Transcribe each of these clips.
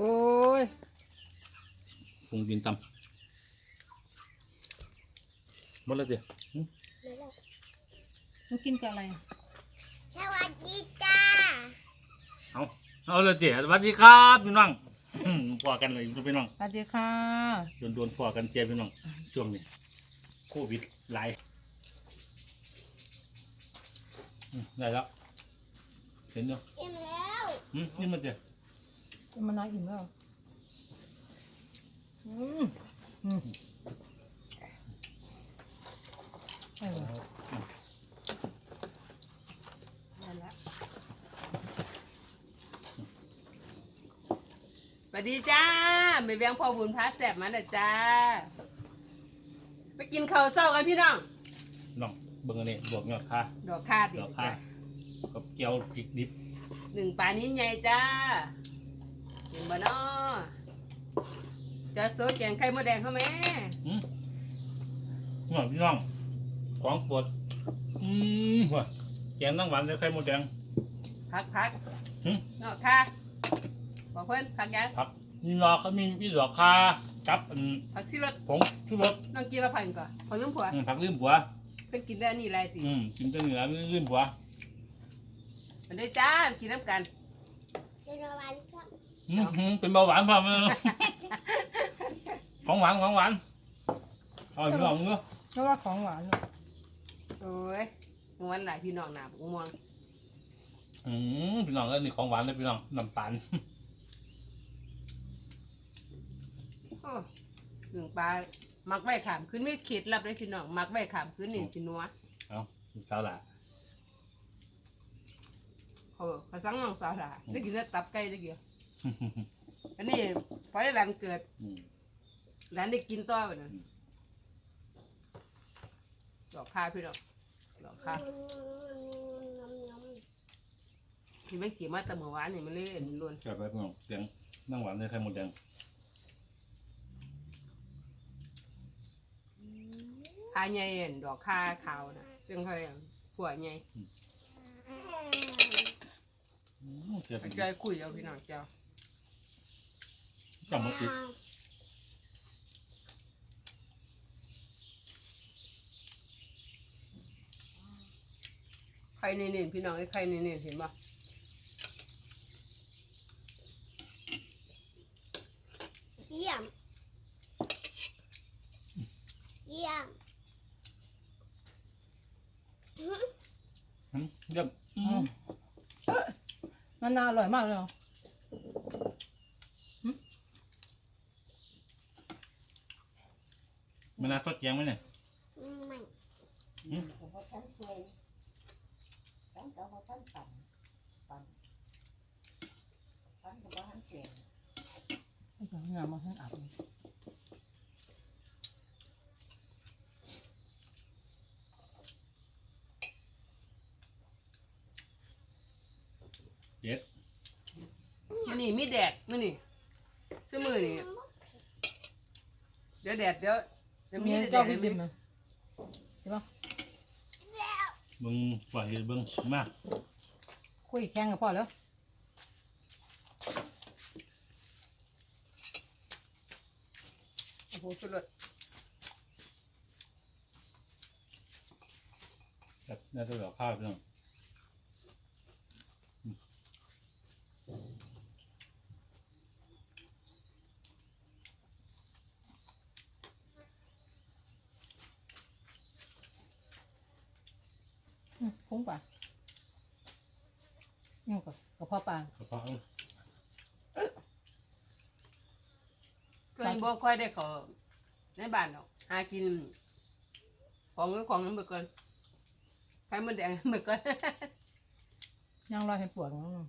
โอ้ยฟงบินตำหมดแล้วเดี๋ยวหนูกินกับอะไรสวัสดีจ้าเอาเอาเลยเดี๋ยวสวัสดีครับพี่น้องอื้อพอกันเลยพี่น้องสวัสดีค่ะโดนโดนพอกันเจียพี่น้องช่วงนี้โควิดหลายอืมได้แล้วเห็นเนาะ อิ่มแล้ว อืมนี่มันเดี๋ยวจะ มาน้อยอิ่มแล้วอืมอืมเออได้ละสวัสดีจ้าไม่เบียงพ่อบุญพาแสบมาเด้อจ้า ไปกินข้าวเช้ากันพี่น้อง น้องเบิ่งอันนี้บวกยอดค่าดอกคาดิดอกค่ากับเกี๊ยวพริกดิบ หนึ่งปลานิ้นใหญ่จ้าเห็นบ่น้อ จะโซดแกงไข่มดแดงเขาไหมอืมน้องพี่น้อง ของโปวดอืมว่ะแกงน้ำหวานแล้วไข่มดแดง พักพักหึนอกค่ะบอกเพื่อนพักยังผักมีดอกเขามีมีดอกคาจับอันพักสิรถผงชูรสน้องกินละพันก่อนพอลืมผัวอืมผักลืมผัว เพิ่นกินได้นี่ไรติอืมกินแต่เนื้อลืมผัวมันได้จ้ากินน้ำกันสวัสดีครับอืมหืมเป็นเบาหวานเปล่า ของหวานของหวานเอาพี่น้องเนาะเพราะว่าของหวานเนอะโอ้ยวันไหนพี่น้องหนาบุกม่วงอืมพี่น้องก็นี่ของหวานเลยพี่น้องน้ำตาลโอ้หนึ่งปลามักไว้ขามขึ้นไม่เข็ดลับเลยพี่น้องมักไว้ขามขึ้นนี่สินัวเอาเจ้าละเออภาษาน้องสาวล่ะได้กินแต่ตับไก่ได้กี่อันนี้พอได้หลานเกิด อืม หลานได้กินต่อไปนะดอกคาพี่น้องดอกคาที่ไม่กี่มาแต่เมื่อวานนี่มันเลยอันล้วนเกิดไปพี่น้องเสียงนั่งหวานเลยไข่หมดแดงคาใหญ่เห็นดอกคาขาวนะซึ่งเขาเรียกผัวใหญ่อืมเสียไปใจคุยเอาพี่น้องเจ้า จำหมดจิตใครเน้นๆพี่น้องไอ้ใครเน้นๆเห็นปะเยี่ยม เยี่ยมอืมเยี่ยมอืมมันน่าอร่อยมากเลยเหรอมันน่าทดแยงไหมเนี่ย ไม่เพราะฉันช่วย ฉันก็เพราะฉันปั่นปั่นฉันก็เพราะฉันเก่งไอ้ของงามมาทั้งอาบเลยเย็ดมันนี่มีแดดมันนี่ซื้อมือนี่เดี๋ยวแดดเดี๋ยวจะมีเดี๋ยวมีมีแดเจ้าดพี่เดี๋ดิยวบมีนะใช่ปะ เบิ่งฝ่ายเฮ็ดเบิ่งมาคุยแข่งกับพ่อแล้วโอ้โหสุดยอดแบบน่าจะแบบข้าวพี่น้อง อืมคุ้งป่ะนี่กับกับพ่อปลากระเพาะเอาก็ยังบ่ค่อยได้เขาในบ้านหรอกหากิน ของก็ของนั้นเมื่อก่อนใครมันแดงเมื่อก่อนย่างรอยให้ปวดของมัน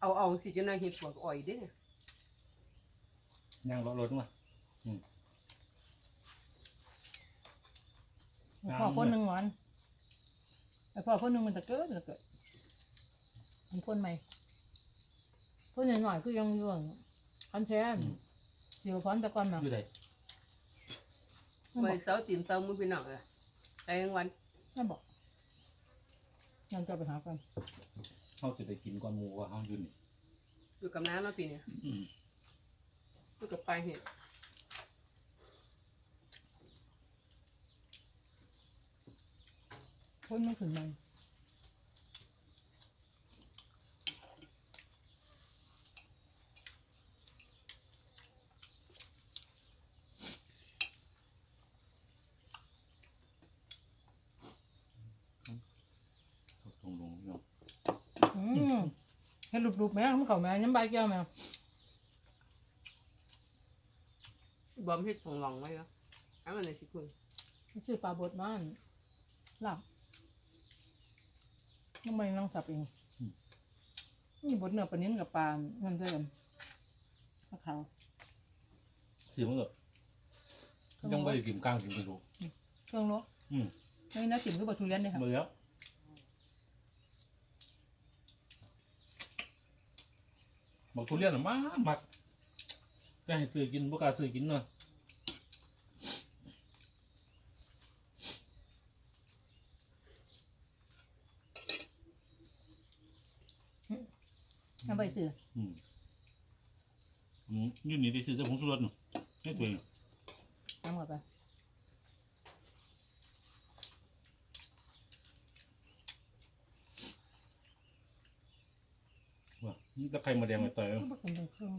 เอาเอาสิจะน่าเห็ดปวกอ่อยเด้เนี่ยย่างรถรถมา พ่อคนหนึ่งหวานไอ้พ่อคนหนึ่งมันจะเกิดจะเกิดมันพ่นไหมพ่นหน่อยๆคือยังอยู่คันแทนเสียวฟันตะกอนมาอยู่ไหนนั่นเมื่บออกเสาร์ตีนเติมมือพี่น้องเออไปกลางวันนั่นบอกยังจะไปหากันเขาจะไปกินก้อนหมูว่าเขาอยู่นี่อยู่กับน้าเนาะปีเนี้ยอืมอยู่กับปลายเห็ด พ่นมันขึ้นมาตรงลงเนาะอืมให้หลุบๆแม่ทำเขาแม่ย้ำใบแก้วแม่บอมเฮ็ดของหลองไว้เนาะอันนั้นเลยสิคุณซื้อปลาบดมาอั่นหลับ น้ำมันน้องสับเองนี่บดเนื้อปลานิ้นกับปลานั่นด้วยกันมะขาวสิมันก็ยังไม่ได้กินกลางกินกระดูกเครื่องโลอืมไม่น่ากินก็บะทุเรียนเลยค่ะมาแล้วบอกทุเรียนน่ะมากมักจะให้ซื้อกินบ่กล้าซื้อกินเนาะ น้ำใบเสืออืมอืมอยืนนี่ได้ซื้อแต่ผงชูรสหนูให้ตัวเองน้ำกับไปว่านี่ตะไคร้มาแดงมาต่อยเอาก็บะกินเป็นเครื่อง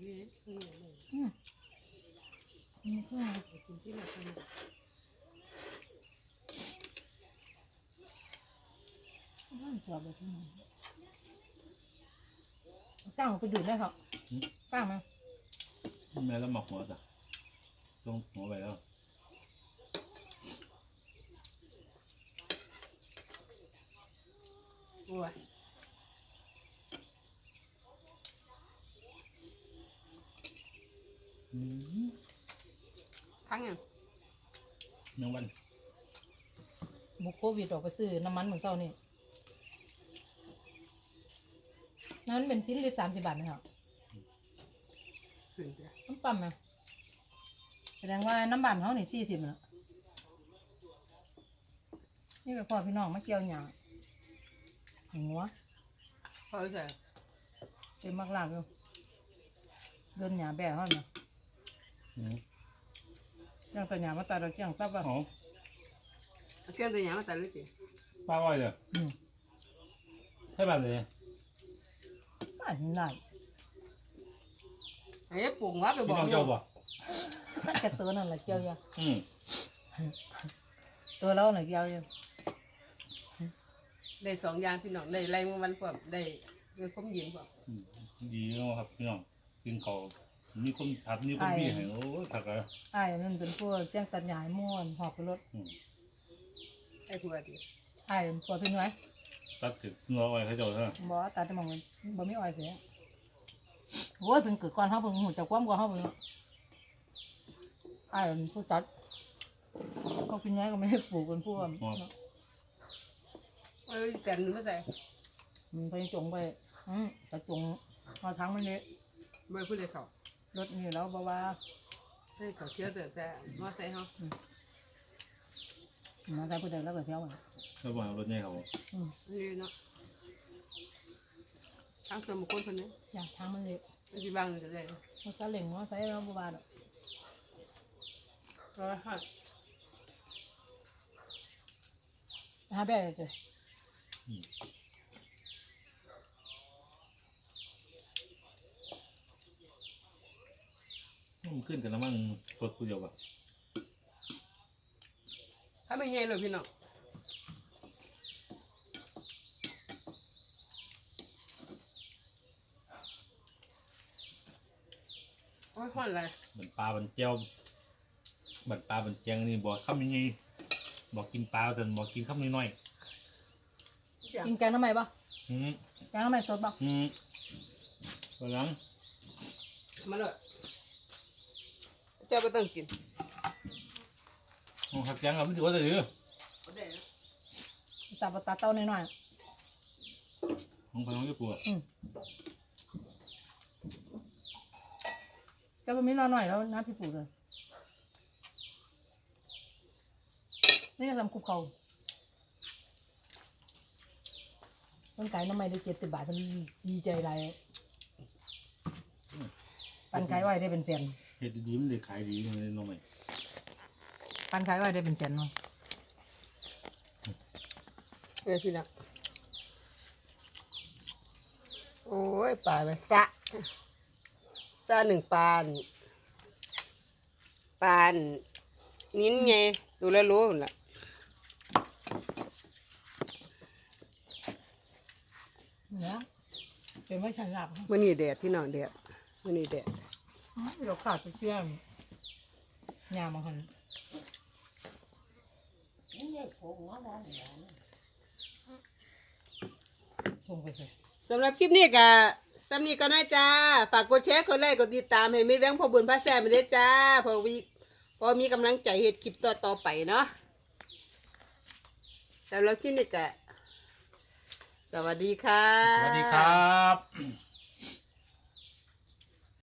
นี่นี่นี่อืมมีเครื่องกินที่ไหนกัน เนี่ยว่านจอบแบบนี้จ้างไปดูดได้ครับจ้างไหมแม่แล้วหมักหัวจ้ะลงหัวไปแล้วโอ้ยอืมทั้งยังยังวัน บุกโควิดออกไปซื้อน้ำมันเหมือนเศร้านี่ นั้นเป็นชิ้นลิตรสามสิบบาทนะครับขึ้นจ้ะน้ำปั๊มนะแสดงว่าน้ำบานเขานี่สี่สิบแล้วนี่ไปพ่อพี่น้องมาเกี่ยวหยาหัวพอใส่เป็นมากลากอยู่เดินหยาแบ่เขาเนี่ยอืมยังแต่หยามาตัดเราเกี่ยงตับว่าอ๋อเอาเครื่องตัวอย่างมาตัดเลยจิป้าอ้อยเลยอืมใช่บ้านเลย ไม่เห็นได้ไอ้ปรุงว่าไปบพี่อกน้องโยเจ้ามบ่แค่ตัวนั่นแหละเกี่ยวอยาอืมตัวเราน่ะเกี่ยวอยาได้สองอย่างพี่น้องได้ไรวันพร้อมได้เงินผมยืนพร้อมอืมดีเนาะครับพี่น้องกินเขาวมีคนผัดมีคนบี้ให้โอ้ยผักอะไรไอ้ายนั่นเป็นพวกแจ้งตัดหยายม่วนหอบไปรถอืมไอ้ผัวดิไอ้ายปวดพี่น้อย ตัดถึงเนื้ออ้อยเขาเจ้าเท่านั้นบ่ตัดแต่มองมันบ่มีอ้อยเสียโอ้ยเพิ่งเกิดก่อนเฮาเพิ่งหูจักความก่อนเฮาเพิ่นเนาะไอ้ายเป็นผู้ตัดเขาพี่น้อยก็ไม่ให้ปลูกเป็นผู้ว่าเนาะเอ้ยแต่นไม่ใส่มันไปจงไปอืมแต่จงมาทั้งมันนี้ไม่พูดเลยเขารถนี่แล้วบ่ว่าให้เขาเชื่อแต่แต่มาใส่เขา มาใส่ผู้ใดแล้วก็เที่ยวอะแล้วว่ารถใหญ่เขาอืมนี่เนาะทั้งสมุคนคนนี้อยากทางมันเลยที่บางจะได้มาซาเล้งมาใส่แล้วบ่ว่าดอกร้อยห้าหาแบบจ้ะมันขึ้นกันแล้วมันสดกูเดียวป่ะ ถ้าไม่เงี้ยเลยพี่น้องโอ้ยห้อนอะไรเหมือนปลาบันเจียวเหมือนปลาบันเจียงนี่บอกคำยังไงบอกกินปลาจนบอกกินคำน้อยกินแกงทำไมปะๆอืมแกงทำไมสดปะอืมกำลังมาเลยเจ้าไม่ต้องกินเอา หักแกงกับมันถือว่าจะดื้อสับปะตาเต้าหน่อยของพนังญี่ปุ่นๆอืมจะไปมีรอหน่อยแล้วนะพี่ปู่เลยนี่ทำคุกเขามันขายน้ำไม้ได้เจ็ดสิบบาทมันดีใจไรปันขายไว้ได้เป็นแสนเห็ดดีๆมันได้ขายดีเลยน้องใหม่ ปันขายไว้ได้เป็นแสนเนาะเออพี่น้องโอ้ยปลาไปสะสะหนึ่งปานปานนิ้นไงดูแลวรู้หมดละเนี่ยเป็นไม่ฉันหลับมื่อนี้แดดพี่น้องแดดมื่อนี้แดดเราขาดไปเชื่อมยามาหัน นี่ไงโผล่มาแล้วเนี่ยลงไปเลยสำหรับคลิปนี้ก็สำนีก็น่าจ้า ฝากกดแชร์กดไลค์กดติดตามให้ไม่แว้งพอบุญพระแซมไปด้วยจ้า พอวีพอมีกำลังใจเฮ็ดคลิปต่อต่อไปเนาะสำหรับคลิปนี้ก็สวัสดีค่ะ สวัสดีครับ